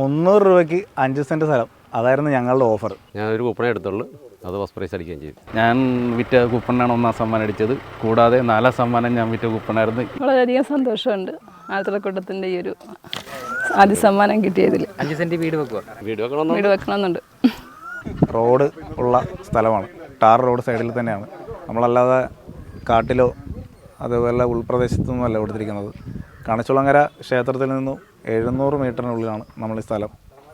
മുന്നൂറ് രൂപയ്ക്ക് അഞ്ച് സെന്റ് സ്ഥലം. അതായിരുന്നു ഞങ്ങളുടെ ഓഫർ. ഞാൻ ഒരു കൂപ്പണേ എടുത്തുള്ളൂ. അത് ഫസ്റ്റ് പ്രൈസ് അടിക്കുകയും ചെയ്തു. ഞാൻ വിറ്റ കൂപ്പണാണ് ഒന്നാം സമ്മാനം അടിച്ചത്. കൂടാതെ നാലാം സമ്മാനം ഞാൻ വിറ്റ കൂപ്പണായിരുന്നു. വളരെയധികം സന്തോഷമുണ്ട് ആൽത്തറക്കൂട്ടത്തിന്റെ ഈ ഒരു ആദ്യ സമ്മാനം കിട്ടിയതിൽ. അഞ്ച് സെന്റ് വീട് വെക്കുക വീട് വെക്കണം വീട് വെക്കണമെന്നുണ്ട്. റോഡ് ഉള്ള സ്ഥലമാണ്. ടാർ റോഡ് സൈഡിൽ തന്നെയാണ്. നമ്മളല്ലാതെ കാട്ടിലോ അതുപോലെ ഉൾപ്രദേശത്തൊന്നും അല്ല കൊടുത്തിരിക്കുന്നത്. കണച്ചുളങ്ങര ക്ഷേത്രത്തിൽ നിന്നും എഴുന്നൂറ് മീറ്ററിനുള്ളിലാണ് നമ്മൾ ഈ സ്ഥലം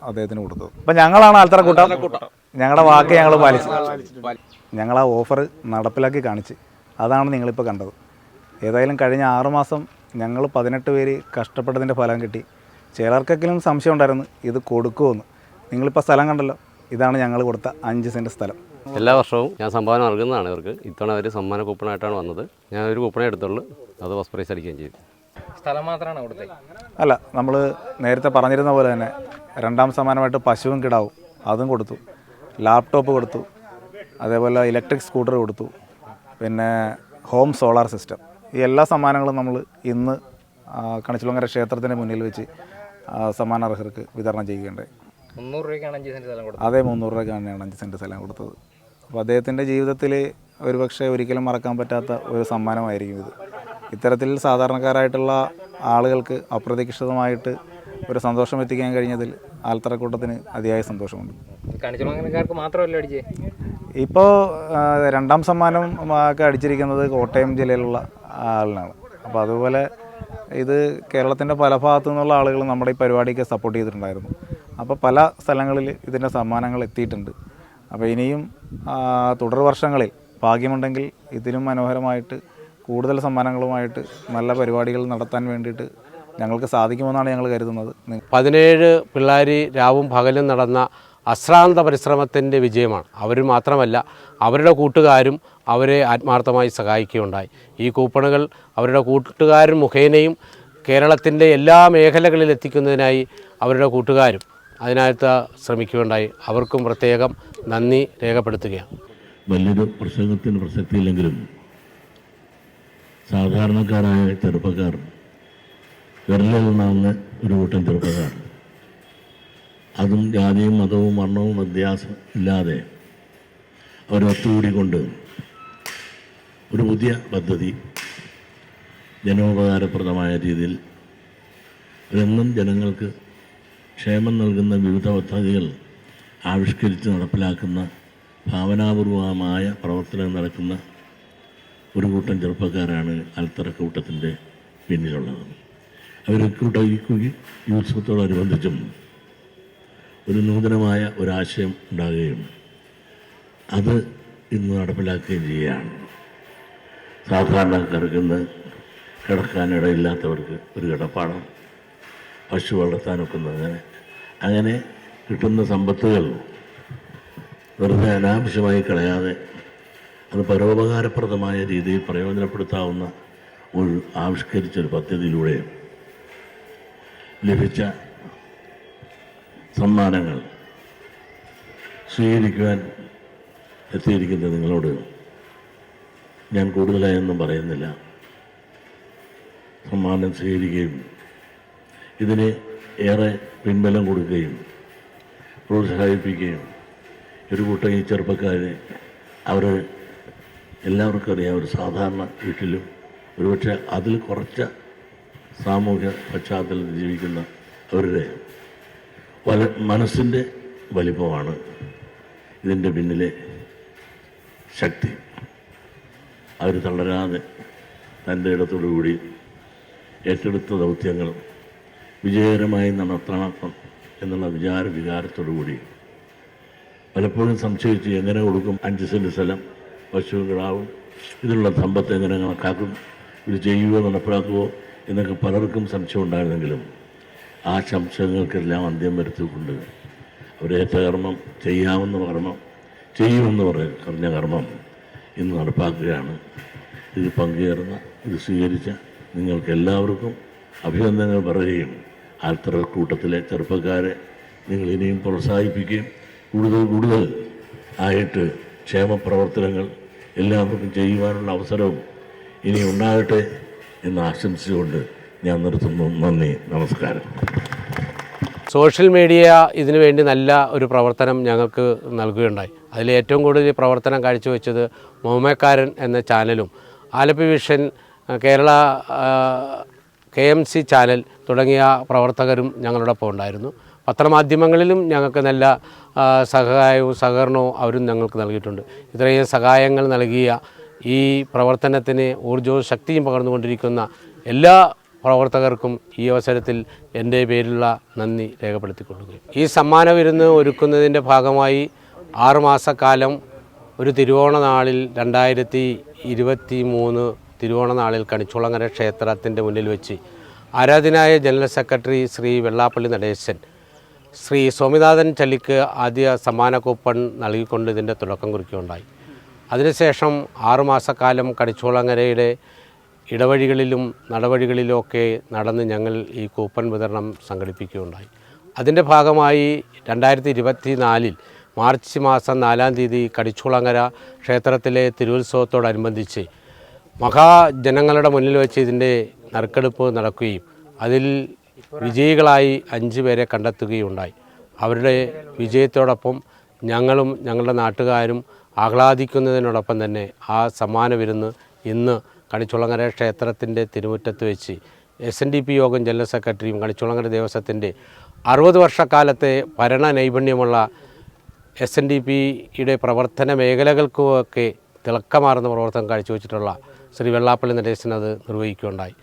അദ്ദേഹത്തിന് കൊടുത്തത്. അപ്പം ഞങ്ങളാണ് ആൽത്തറക്കൂട്ടം ഞങ്ങളുടെ വാക്ക് ഞങ്ങൾ പാലിച്ചു. ഞങ്ങൾ ആ ഓഫർ നടപ്പിലാക്കി കാണിച്ച്. അതാണ് നിങ്ങളിപ്പോൾ കണ്ടത്. ഏതായാലും കഴിഞ്ഞ ആറുമാസം ഞങ്ങൾ പതിനെട്ട് പേര് കഷ്ടപ്പെട്ടതിന്റെ ഫലം കിട്ടി. ചിലർക്കെങ്കിലും സംശയം ഉണ്ടായിരുന്നു ഇത് കൊടുക്കുമെന്ന് നിങ്ങളിപ്പോൾ സ്ഥലം കണ്ടല്ലോ ഇതാണ് ഞങ്ങൾ കൊടുത്ത അഞ്ച് സെന്റ് സ്ഥലം. എല്ലാ വർഷവും ഞാൻ സംഭാവന നൽകുന്നതാണ് ഇവർക്ക്. ഇത്തവണ അവർ സമ്മാന കൂപ്പണായിട്ടാണ് വന്നത്. ഞാൻ ഒരു കൂപ്പണേ എടുത്തുള്ളൂ. അത് ഫസ്റ്റ് പ്രൈസ് അടിക്കുകയും ചെയ്തു സ്ഥലം മാത്രമാണ് അവിടുത്തെ? അല്ല നമ്മൾ നേരത്തെ പറഞ്ഞിരുന്ന പോലെ തന്നെ രണ്ടാം സമ്മാനമായിട്ട് പശുവും കിടാവും. അതും കൊടുത്തു. ലാപ്ടോപ്പ് കൊടുത്തു. അതേപോലെ ഇലക്ട്രിക് സ്കൂട്ടർ കൊടുത്തു. പിന്നെ ഹോം സോളാർ സിസ്റ്റം. ഈ എല്ലാ സമ്മാനങ്ങളും നമ്മൾ ഇന്ന് കണിച്ചുളങ്ങര ക്ഷേത്രത്തിന് മുന്നിൽ വെച്ച് സമ്മാനർഹർക്ക് വിതരണം ചെയ്യുകയുണ്ടായി. മുന്നൂറ് രൂപയ്ക്കാണ് അഞ്ച് സെന്റ് സ്ഥലം കൊടുത്തത്. അതേ മുന്നൂറ് രൂപയ്ക്കാണ് അഞ്ച് സെന്റ് സ്ഥലം കൊടുത്തത്. അപ്പോൾ അദ്ദേഹത്തിന്റെ ജീവിതത്തിൽ ഒരുപക്ഷെ ഒരിക്കലും മറക്കാൻ പറ്റാത്ത ഒരു സമ്മാനമായിരിക്കും ഇത്. ഇത്തരത്തിൽ സാധാരണക്കാരായിട്ടുള്ള ആളുകൾക്ക് അപ്രതീക്ഷിതമായിട്ട് ഒരു സന്തോഷം എത്തിക്കാൻ കഴിഞ്ഞതിൽ ആൽത്തറക്കൂട്ടത്തിന് അതിയായ സന്തോഷമുണ്ട്. മാത്രമല്ല അടിച്ചേ? ഇപ്പോൾ രണ്ടാം സമ്മാനം ഒക്കെ അടിച്ചിരിക്കുന്നത് കോട്ടയം ജില്ലയിലുള്ള ആളിനാണ്. അപ്പോൾ അതുപോലെ ഇത് കേരളത്തിന്റെ പല ഭാഗത്തു നിന്നുള്ള ആളുകൾ നമ്മുടെ ഈ പരിപാടിക്ക് സപ്പോർട്ട് ചെയ്തിട്ടുണ്ടായിരുന്നു. അപ്പോൾ പല സ്ഥലങ്ങളിൽ ഇതിന്റെ സമ്മാനങ്ങൾ എത്തിയിട്ടുണ്ട്. അപ്പോൾ ഇനിയും തുടർ വർഷങ്ങളിൽ ഭാഗ്യമുണ്ടെങ്കിൽ ഇതിലും മനോഹരമായിട്ട് കൂടുതൽ സമ്മാനങ്ങളുമായിട്ട് നല്ല പരിപാടികൾ നടത്താൻ വേണ്ടിയിട്ട് ഞങ്ങൾക്ക് സാധിക്കുമെന്നാണ് ഞങ്ങൾ കരുതുന്നത്. പതിനേഴ് പിള്ളേർ രാവും പകലും നടന്ന അശ്രാന്ത പരിശ്രമത്തിന്റെ വിജയമാണ്. അവർ മാത്രമല്ല അവരുടെ കൂട്ടുകാരും അവരെ ആത്മാർത്ഥമായി സഹായിക്കുകയുണ്ടായി. ഈ കൂപ്പണുകൾ അവരുടെ കൂട്ടുകാരും മുഖേനയും കേരളത്തിന്റെ എല്ലാ മേഖലകളിൽ എത്തിക്കുന്നതിനായി അവരുടെ കൂട്ടുകാരും അതിനകത്ത് ശ്രമിക്കുകയുണ്ടായി. അവർക്കും പ്രത്യേകം നന്ദി രേഖപ്പെടുത്തുകയാണ്. വലിയൊരു പ്രസംഗത്തിന് പ്രസക്തിയില്ലെങ്കിലും സാധാരണക്കാരായ ചെറുപ്പക്കാർ വിരലിലുണ്ടാവുന്ന ഒരു കൂട്ടം ചെറുപ്പക്കാർ. അതും ജാതിയും മതവും വർണവും വ്യത്യാസം ഇല്ലാതെ അവരൊത്തുകൂടിക്കൊണ്ട് ഒരു പുതിയ പദ്ധതി ജനോപകാരപ്രദമായ രീതിയിൽ എന്നും ജനങ്ങൾക്ക് ക്ഷേമം നൽകുന്ന വിവിധ പദ്ധതികൾ ആവിഷ്കരിച്ച് നടപ്പിലാക്കുന്ന ഭാവനാപൂർവമായ പ്രവർത്തനം നടക്കുന്ന ഒരു കൂട്ടം ചെറുപ്പക്കാരാണ് അൽത്തറ കൂട്ടത്തിന്റെ പിന്നിലുള്ളത് അവർ റിക്രൂട്ടായിരിക്കുകയും ഈ ഉത്സവത്തോടനുബന്ധിച്ചും ഒരു നൂതനമായ ഒരാശയം ഉണ്ടാകുകയും അത് ഇന്ന് നടപ്പിലാക്കുകയും ചെയ്യുകയാണ്. സാധാരണക്കാർക്ക് ഇന്ന് കിടക്കാനിടയില്ലാത്തവർക്ക് ഒരു കിടപ്പാടം പശു വളർത്താനൊക്കെ അങ്ങനെ അങ്ങനെ കിട്ടുന്ന സമ്പത്തുകൾ വെറുതെ അനാവശ്യമായി കളയാതെ അത് പരോപകാരപ്രദമായ രീതിയിൽ പ്രയോജനപ്പെടുത്താവുന്ന ഒരു ആവിഷ്കരിച്ചൊരു പദ്ധതിയിലൂടെ ലഭിച്ച സമ്മാനങ്ങൾ സ്വീകരിക്കുവാൻ എത്തിയിരിക്കുന്ന നിങ്ങളോട് ഞാൻ കൂടുതലായൊന്നും പറയുന്നില്ല. സമ്മാനം സ്വീകരിക്കുകയും ഇതിന് ഏറെ പിൻബലം കൊടുക്കുകയും പ്രോത്സാഹിപ്പിക്കുകയും ഒരു കൂട്ടം ഈ ചെറുപ്പക്കാരെ അവർ എല്ലാവർക്കും അറിയാം ഒരു സാധാരണ വീട്ടിലും ഒരുപക്ഷെ അതിൽ കുറച്ച സാമൂഹ്യ പശ്ചാത്തലത്തിൽ ജീവിക്കുന്ന അവരുടെ വല മനസ്സിന്റെ വലിപ്പമാണ് ഇതിന്റെ പിന്നിലെ ശക്തി. അവർ തളരാതെ തന്റെ ഇടത്തോടു കൂടി ഏറ്റെടുത്ത ദൗത്യങ്ങൾ വിജയകരമായി നടത്തണം എന്നുള്ള വിചാര വികാരത്തോടു കൂടി പലപ്പോഴും സംശയിച്ച് എങ്ങനെ കൊടുക്കും അഞ്ച് സെന്റ് സ്ഥലം പശുവും ഇതിനുള്ള സമ്പത്ത് എങ്ങനെ കണക്കാക്കും? ഇത് ചെയ്യുകയോ നടപ്പിലാക്കുമോ എന്നൊക്കെ പലർക്കും സംശയം ഉണ്ടായിരുന്നെങ്കിലും ആ സംശയങ്ങൾക്കെല്ലാം അന്ത്യം വരുത്തിക്കൊണ്ട് അവരേറ്റ കർമ്മം ചെയ്യാവുന്ന കർമ്മം ചെയ്യുമെന്ന് പറയും പറഞ്ഞ കർമ്മം ഇന്ന് നടപ്പാക്കുകയാണ്. ഇത് പങ്കുചേർന്ന ഇത് സ്വീകരിച്ച നിങ്ങൾക്ക് എല്ലാവർക്കും അഭിനന്ദനങ്ങൾ പറയുകയും ആൽത്തറ കൂട്ടത്തിലെ ചെറുപ്പക്കാരെ നിങ്ങൾ ഇനിയും പ്രോത്സാഹിപ്പിക്കുകയും കൂടുതൽ കൂടുതൽ ആയിട്ട് ക്ഷേമപ്രവർത്തനങ്ങൾ എല്ലാവർക്കും ചെയ്യുവാനുള്ള അവസരവും ഇനി ഉണ്ടാകട്ടെ എന്ന് ആശംസിച്ചുകൊണ്ട് ഞാൻ നിർത്തുന്നു. നന്ദി. നമസ്കാരം. സോഷ്യൽ മീഡിയ ഇതിനു വേണ്ടി നല്ല ഒരു പ്രവർത്തനം ഞങ്ങൾക്ക് നൽകുകയുണ്ടായി. അതിൽ ഏറ്റവും കൂടുതൽ പ്രവർത്തനം കാഴ്ചവെച്ചത് മുഹമ്മക്കാരൻ എന്ന ചാനലും Alleppey vision Kerala K M C channel തുടങ്ങിയ പ്രവർത്തകരും ഞങ്ങളോടൊപ്പം ഉണ്ടായിരുന്നു. പത്രമാധ്യമങ്ങളിലും ഞങ്ങൾക്ക് നല്ല സഹായവും സഹകരണവും അവരും ഞങ്ങൾക്ക് നൽകിയിട്ടുണ്ട്. ഇത്രയും സഹായങ്ങൾ നൽകിയ ഈ പ്രവർത്തനത്തിന് ഊർജവും ശക്തിയും പകർന്നുകൊണ്ടിരിക്കുന്ന എല്ലാ പ്രവർത്തകർക്കും ഈ അവസരത്തിൽ എന്റെ പേരിലുള്ള നന്ദി രേഖപ്പെടുത്തിക്കൊള്ളുകയും. ഈ സമ്മാന വിരുന്ന് ഒരുക്കുന്നതിന്റെ ഭാഗമായി ആറുമാസക്കാലം ഒരു തിരുവോണ നാളിൽ രണ്ടായിരത്തി ഇരുപത്തി മൂന്ന് തിരുവോണ നാളിൽ കണിച്ചുളങ്ങര ക്ഷേത്രത്തിന്റെ മുന്നിൽ വെച്ച് ആരാധനായ ജനറൽ സെക്രട്ടറി ശ്രീ വെള്ളാപ്പള്ളി നടേശൻ ശ്രീ സ്വാമിനാഥൻ ചല്ലിക്ക് ആദ്യ സമ്മാന കൂപ്പൺ നൽകിക്കൊണ്ട് ഇതിന്റെ തുടക്കം കുറിക്കുകയുണ്ടായി. അതിനുശേഷം ആറുമാസക്കാലം കടിച്ചോളങ്ങരയുടെ ഇടവഴികളിലും നടവഴികളിലുമൊക്കെ നടന്ന് ഞങ്ങൾ ഈ കൂപ്പൺ വിതരണം സംഘടിപ്പിക്കുകയുണ്ടായി. അതിന്റെ ഭാഗമായി രണ്ടായിരത്തി ഇരുപത്തി നാലിൽ മാർച്ച് മാസം നാലാം തീയതി കടിച്ചുളങ്ങര ക്ഷേത്രത്തിലെ തിരുവുത്സവത്തോടനുബന്ധിച്ച് മഹാജനങ്ങളുടെ മുന്നിൽ വെച്ച് ഇതിന്റെ നറുക്കെടുപ്പ് നടക്കുകയും അതിൽ വിജയികളായി അഞ്ചു പേരെ കണ്ടെത്തുകയുണ്ടായി. അവരുടെ വിജയത്തോടൊപ്പം ഞങ്ങളും ഞങ്ങളുടെ നാട്ടുകാരും ആഹ്ലാദിക്കുന്നതിനോടൊപ്പം തന്നെ ആ സമ്മാന വിരുന്ന് ഇന്ന് കണിച്ചുളങ്ങര ക്ഷേത്രത്തിന്റെ തിരുമുറ്റത്ത് വെച്ച് എസ് എൻ ഡി പി യോഗം ജനറൽ സെക്രട്ടറിയും കണിച്ചുളങ്ങര ദേവസ്വത്തിന്റെ അറുപത് വർഷക്കാലത്തെ ഭരണ നൈപുണ്യമുള്ള എസ് എൻ ഡി പിയുടെ പ്രവർത്തന മേഖലകൾക്കുമൊക്കെ തിളക്കമാർന്ന പ്രവർത്തനം കാഴ്ചവെച്ചിട്ടുള്ള ശ്രീ വെള്ളാപ്പള്ളി നടേശൻ അത് നിർവഹിക്കുകയുണ്ടായി.